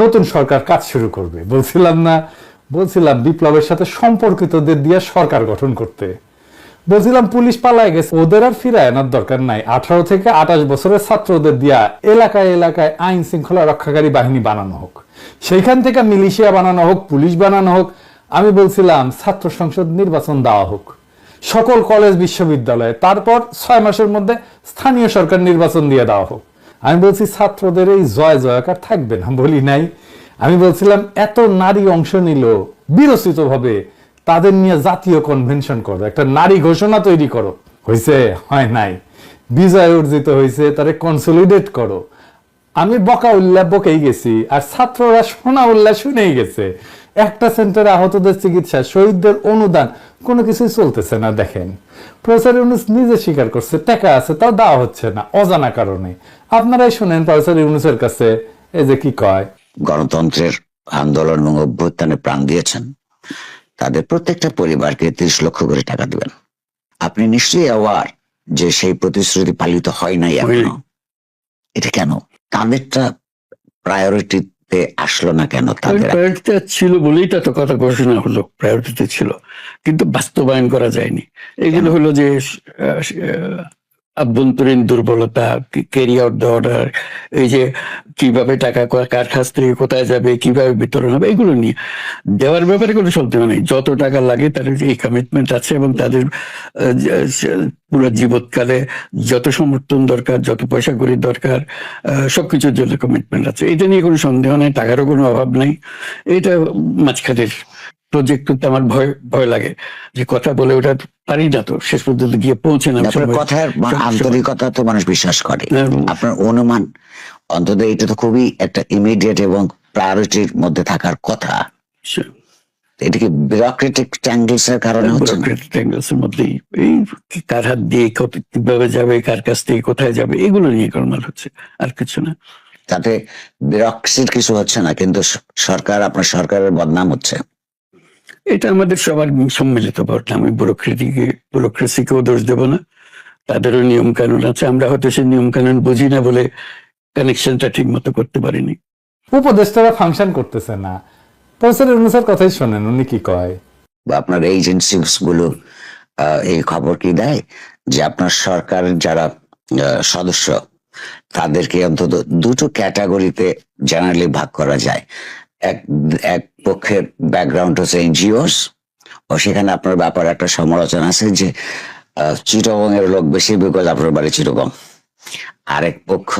নতুন সরকার কাজ শুরু করবে। বলছিলাম না, বলছিলাম বিপ্লবের সাথে সম্পর্কিতদের দিয়ে সরকার গঠন করতে। বলছিলাম পুলিশ পালায় গেছে, ওদের আর ফিরায় আনার দরকার নাই। আঠারো থেকে আঠাশ বছরের ছাত্রদের দিয়া এলাকায় এলাকায় আইন শৃঙ্খলা রক্ষাকারী বাহিনী বানানো হোক। সেইখান থেকে মিলিশিয়া বানানো হোক, পুলিশ বানানো হোক, আমি বলছিলাম ছাত্র সংসদ নির্বাচন দেওয়া হোক। সকল কলেজ, বিশ্ববিদ্যালয়ে, তারপর ছয় মাসের মধ্যে স্থানীয় সরকার নির্বাচন দিয়ে দেওয়া হোক। আমি বলছি, ছাত্রদের এই জয় জয়কার থাকবে না, বলি নাই। আমি বলছিলাম, এত নারী অংশ নিল বিরচিত ভাবে তাদের নিয়ে জাতীয় কনভেনশন করো, একটা নারী ঘোষণা তৈরি করো। হয়েছে হয় নাই। বিজয় অর্জিত হয়েছে তারে কনসলিডেট করো। আমি বকা উল্লাহ বকেই গেছি, আর ছাত্ররা শোনা উল্লাহ শুনেই গেছে। একটা সেন্টারে আহতদের চিকিৎসা শহীদদের অনুদান কোনো কিছুই চলতেছে না দেখেন। প্রফেসর ইউনুস নিজে স্বীকার করছে টাকা আছে তাও দেওয়া হচ্ছে না অজানা কারণে। আপনারাই শুনেন প্রফেসর ইউনুসের কাছে এই যে কি কয়? গণতন্ত্রের আন্দোলন এবং অভ্যুত্থানে প্রাণ দিয়েছেন। তাদের প্রত্যেকটা পরিবারকে ত্রিশ লক্ষ করে টাকা দিবেন। আপনি নিশ্চয়ই অ্যাওয়ার যে সেই প্রতিশ্রুতি পালিত হয় নাই এখনও। এটা কেন? তাদেরটা প্রায়োরিটিতে আসলো না কেন তাদের? প্রায়োরিটিতে ছিল বলেই তো কথা ঘোষণা হলো প্রায়োরিটিতে ছিল। কিন্তু বাস্তবায়ন করা যায়নি। এগুলো হলো যে আভ্যন্তরীণ দুর্বলতা ক্যারি আউট অর্ডার এই যে কীভাবে টাকা কার কাছ থেকে কোথায় যাবে, কীভাবে বিতরণ হবে, এগুলো নিয়ে। দেওয়ার ব্যাপারে কোনো সন্দেহ নেই। যত টাকা লাগে তাদের এই কমিটমেন্ট আছে এবং তাদের পুরো জীবৎকালে যত সমর্থন দরকার, যত পয়সা করি দরকার সবকিছুর জন্য কমিটমেন্ট আছে। এটা নিয়ে কোনো সন্দেহ নেই, টাকারও কোনো অভাব নেই। এটা মাঝখানের প্রজেক্ট করতে আমার ভয় ভয় লাগে। যে কথা বলে ওটা পারি না তো শেষ পর্যন্ত গিয়ে পৌঁছে না। কথার আন্তরিকতা তো মানুষ বিশ্বাস করে। হ্যাঁ। আপনার অনুমান অন্তত এটা তো খুবই একটা ইমিডিয়েট এবং প্রায়োরিটির মধ্যে থাকার কথা। এটা কি বিউরোক্রেটিক ট্যাঙ্গলস এর কারণে হচ্ছে bureaucratic এর মধ্যেই এই কার হাত দিয়ে কীভাবে যাবে কার কাছ থেকে কোথায় যাবে এগুলো নিয়ে গোলমাল হচ্ছে আর কিছু না। তাতে বিরক্সির কিছু হচ্ছে না কিন্তু সরকার আপনার সরকারের বদনাম হচ্ছে। এটা আমাদের সবার সম্মিলিত ঘটনা আমি ব্যুরোক্রেটিকে ব্যুরোক্রেসিকেও দোষ দেব না। তাদেরও নিয়ম কানুন আছে। আমরা হয়তো সেই নিয়ম কানুন বুঝি না বলে কানেকশনটা ঠিক মতো করতে পারিনি। উপদেষ্টারা ফাংশন করতেছে না। প্রফেসর ইউনুসের কথাই শোনেন উনি কি কয়? বা আপনার এজেন্সি গুলো আহ, এই খবর কি দেয়? যে আপনার সরকারের যারা আহ, সদস্য তাদেরকে অন্তত দুটো ক্যাটাগরিতে জেনারেলি ভাগ করা যায়। এক এক পক্ষের ব্যাকগ্রাউন্ড হচ্ছে এনজিওস, ও সেখানে আপনার ব্যাপারে একটা সমালোচনা আছে যে চিটগং লোক বেশি বিকজ আপনার বাড়ি চিটগং। আরেক পক্ষ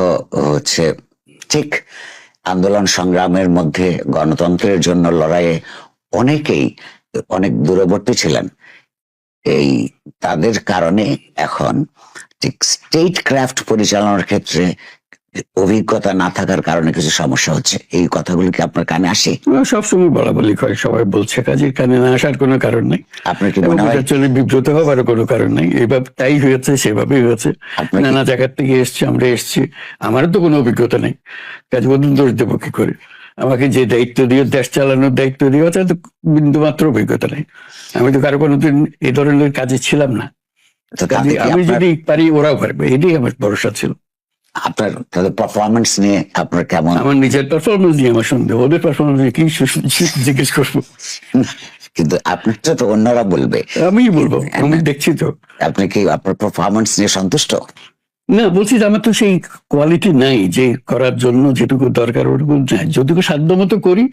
হচ্ছে ঠিক আন্দোলন সংগ্রামের মধ্যে গণতন্ত্রের জন্য লড়াইয়ে অনেকেই অনেক দূরবর্তী ছিলেন। এই তাদের কারণে এখন ঠিক স্টেট ক্রাফট পরিচালনার ক্ষেত্রে অভিজ্ঞতা না থাকার কারণে কিছু সমস্যা হচ্ছে। এই কথাগুলি কি আপনার কানে আসে? সবসময় বলা বলি করে সবাই বলছে কাজের কানে না আসার কোনো কারণ নেই। আপনার কি মনে হয়? জন্য বিব্রত হওয়ার কোনো কারণ নেই। এইভাবে তাই হয়েছে সেভাবেই হয়েছে। নানা জায়গার থেকে এসছি আমরা এসছি। আমারও তো কোনো অভিজ্ঞতা নেই। কাজ বদল দোষ দেবো কি করে? আমাকে যে দায়িত্ব দিয়ে দেশ চালানোর দায়িত্ব দিয়ে তার তো বিন্দু মাত্র অভিজ্ঞতা নেই। আমি তো কারও কোনোদিন এই ধরনের কাজে ছিলাম না। আমি যদি পারি ওরাও পারবে। এটাই আমার ভরসা ছিল। আপনার তাহলে পারফরমেন্স নিয়ে আপনার কেমন? আমার নিজের পারফরমেন্স নিয়ে আমার সন্দেহ। ওদের পারফরমেন্স নিয়ে কি জিজ্ঞেস করব? কিন্তু আপনারটা তো অন্যরা বলবে। আমি বলব। আমি দেখছি তো। আপনি কি আপনার পারফরমেন্স নিয়ে সন্তুষ্ট? না বলছি যে আমার তো সেই কোয়ালিটি নাই যে করার জন্য যেটুকু দরকার ওটুকু নাই। যদিও সাধ্য মতো করি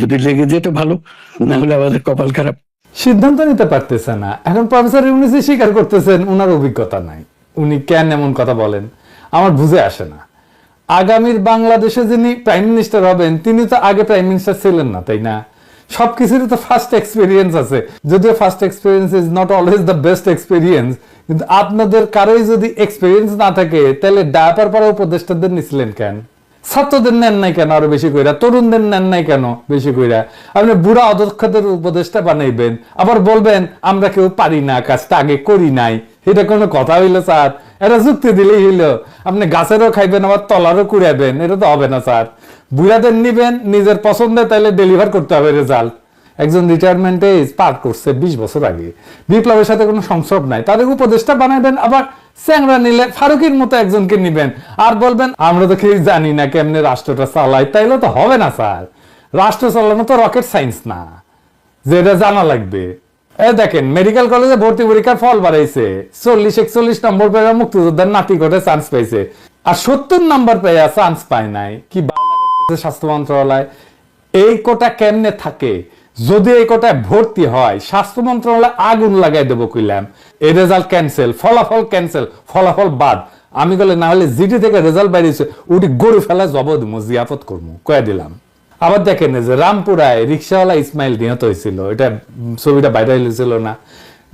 যদি লেগে যেত ভালো না হলে আমাদের কপাল খারাপ। সিদ্ধান্ত নিতে পারতেছে না। এখন প্রফেসর ইউনুসই স্বীকার করতেছেন ওনার অভিজ্ঞতা নাই। উনি কেন এমন কথা বলেন? আমার বুঝে আসে না। আগামীর বাংলাদেশে যিনি প্রাইম মিনিস্টার হবেন, তিনি তো আগে প্রাইম মিনিস্টার ছিলেন না, তাই না? সবকিছুরই তো ফার্স্ট এক্সপিরিয়েন্স আছে। যদিও first experience is not always the best experience কিন্তু আপনাদের কারোই যদি এক্সপিরিয়েন্স না থাকে, তাহলে ডায়াপার পাড়া উপদেষ্টাদের নিছিলেন কেন? ছাত্রদের নেন নাই কেন আরও বেশি কইরা? তরুণদের নেন নাই কেন বেশি কইরা? আপনি বুড়া অদক্ষদের উপদেষ্টা বানাইবেন, আবার বলবেন, আমরা কেউ পারি না, কাজটা আগে করি নাই। এটা কোনো কথা হইল, স্যার? এটা যুক্তি দিলেই হইল। আপনি গাছেরও খাইবেন, আবার তলারও কুড়াবেন এটা তো হবে না, স্যার। বুড়াদের নিবেন, নিজের পছন্দে তাইলে ডেলিভার করতে হবে রেজাল্ট একজন রিটায়ারমেন্টে পার করছে বিশ বছর আগে। বিপ্লবের সাথে কোনো সংসব নাই। তাদের উপদেষ্টা বানাবেন আবার স্যাংরা নিলে ফারুকের মতো একজনকে নিবেন। আর বলবেন, আমরা তো কেউ জানি না কেমনে রাষ্ট্রটা চালাই তাইলে তো হবে না, স্যার। রাষ্ট্র চালানো তো রকেট সায়েন্স না। যেটা জানা লাগবে। দেখেন মেডিকেল কলেজে ভর্তি পরীক্ষার ফল বাড়াইছে। চল্লিশ একচল্লিশ নম্বর পেয়ে মুক্তিযোদ্ধার নাতি করে চান্স পাইছে। আর সত্তর নম্বর পেয়ে চান্স পায় নাই। কি স্বাস্থ্য মন্ত্রণালয়? এই কোটা কেমনে থাকে? যদি এই কোটায় ভর্তি হয়, স্বাস্থ্য মন্ত্রণালয় আগুন লাগাই দেবো কইলাম। এই রেজাল্ট ক্যান্সেল ফলাফল ক্যান্সেল ফলাফল বাদ। আমি বলে না হলে জিডি থেকে রেজাল্ট বাইরেছে উঠি গরু ফেলা জব দিমু জিয়াপত করব কয়ে দিলাম। আবার দেখেন যে রামপুরায় রিক্সাওয়ালা ইসমাইল নিহত হয়েছিল। এটা ছবিটা বাইরে হয়েছিল না।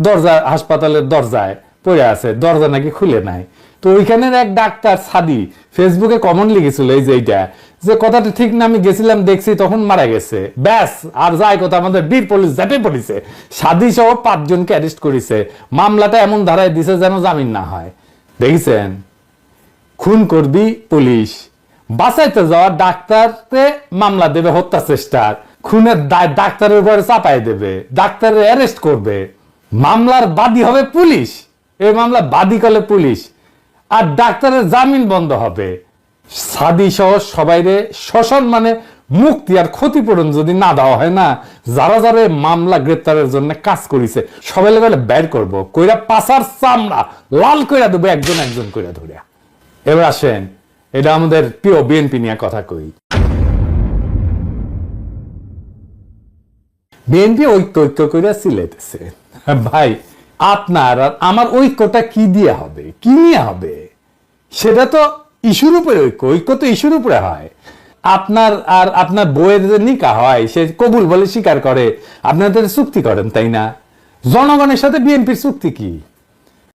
দরজা, হাসপাতালের দরজায় পড়ে আছে, দরজা নাকি খুলে নাই। তো ওইখানের এক ডাক্তার সাদি ফেসবুকে কমন লিখেছিল এই যে এইটা, যে কথাটা ঠিক না, আমি গেছিলাম, দেখছি তখন মারা গেছে। ব্যাস, আর যাই কথা, আমাদের বীর পুলিশ ঝাঁপে পড়েছে। সাদি সহ পাঁচজনকে অ্যারেস্ট করেছে। মামলাটা এমন ধারায় দিছে যেন জামিন না হয়। দেখেছেন? খুন করবি পুলিশ। বাঁচাইতে যাওয়া ডাক্তারকে মামলা দেবে, হত্যা চেষ্টার। খুনের ডাক্তারের উপরে চাপাই দেবে, ডাক্তারের অ্যারেস্ট করবে। মামলার বাদী হবে পুলিশ। এই মামলা বাদী করলে পুলিশ। আর ডাক্তারের জামিন বন্ধ হবে। সাদি সহ সবাইরে শোষণ মানে মুক্তি আর ক্ষতিপূরণ যদি না দেওয়া হয় না, যারা যারা মামলা গ্রেপ্তারের জন্য কাজ করেছে, সবাই বলে, বের করব। কইরা পাশার চামড়া লাল কইরা দেবো, একজন একজন কইরা ধরে এবার আসেন এটা আমাদের প্রিয় বিএনপি নিয়ে কথা কই। বিএনপি ঐক্য ঐক্য করে সিলেতেছে ভাই, আপনার আর আমার ঐক্যটা কি দিয়ে হবে? কি নিয়ে হবে? সেটা তো ইস্যুর উপরে ঐক্য ঐক্য তো ইস্যুর উপরে হয়। আপনার আর আপনার বইয়ের যে নিকা হয়, সে কবুল বলে স্বীকার করে। আপনাদের চুক্তি করেন, তাই না? জনগণের সাথে বিএনপির চুক্তি কি?